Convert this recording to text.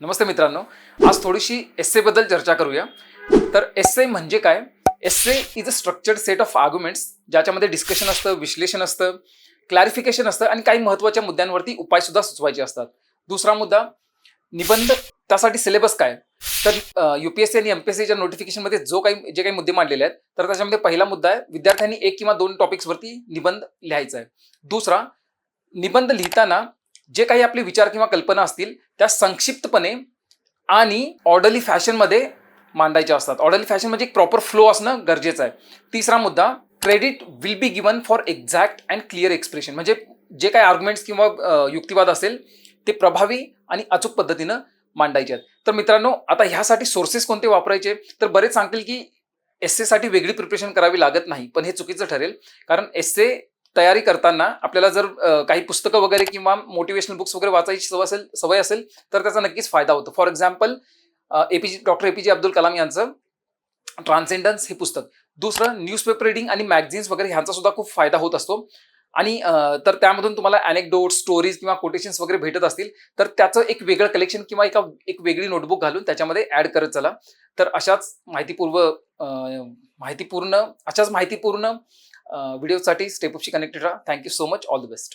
नमस्ते मित्रांनो आज थोडीशी एसबद्दल चर्चा करूया. तर एस्से म्हणजे काय? Essay is a structured set of arguments ज्याच्यामध्ये डिस्कशन असतं विश्लेषण असतं क्लॅरिफिकेशन असतं आणि काही महत्त्वाच्या मुद्द्यांवरती उपायसुद्धा सुचवायचे असतात. दुसरा मुद्दा निबंध त्यासाठी सिलेबस काय? तर यू पी एस सी आणि एम पी एस सीच्या नोटिफिकेशनमध्ये जो काही जे काही मुद्दे मांडलेले आहेत तर त्याच्यामध्ये पहिला मुद्दा आहे विद्यार्थ्यांनी एक किंवा दोन टॉपिक्सवरती निबंध लिहायचा आहे. दुसरा निबंध लिहिताना जे काही आपले विचार किंवा कल्पना असतील त्या संक्षिप्तपणे आणि ऑर्डरली फॅशनमध्ये मांडायच्या असतात. ऑर्डरली फॅशन म्हणजे एक प्रॉपर फ्लो असणं गरजेचं आहे. तिसरा मुद्दा credit will be given for exact and clear expression म्हणजे जे काही आर्ग्युमेंट्स किंवा युक्तिवाद असेल ते प्रभावी आणि अचूक पद्धतीनं मांडायचे आहेत. तर मित्रांनो आता ह्यासाठी सोर्सेस कोणते वापरायचे? तर बरेच सांगतील की एस्सेसाठी वेगळी प्रिपरेशन करावी लागत नाही पण हे चुकीचं ठरेल. कारण एस्से तयारी करताना आपल्याला जर काही पुस्तकं वगैरे किंवा मोटिवेशनल बुक्स वगैरे वाचायची सवय असेल सवय असेल तर त्याचा नक्कीच फायदा होतो. For example APJ doctor APJ Abdul Kalam यांचं ट्रान्सेंडन्स हे पुस्तक. दुसरं न्यूजपेपर रिडिंग आणि मॅगझिन्स वगैरे ह्यांचा सुद्धा खूप फायदा होत असतो. आणि तर त्यामधून तुम्हाला अनेक्डोट स्टोरीज किंवा कोटेशन्स वगैरे भेटत असतील तर त्याचं एक वेगळं कलेक्शन किंवा एका एक वेगळी नोटबुक घालून त्याच्यामध्ये ऍड करत चला. तर अशाच माहितीपूर्व माहितीपूर्ण अशाच माहितीपूर्ण व्हिडिओसाठी स्टेपअपशी कनेक्टेड राहा. Thank you so much all the best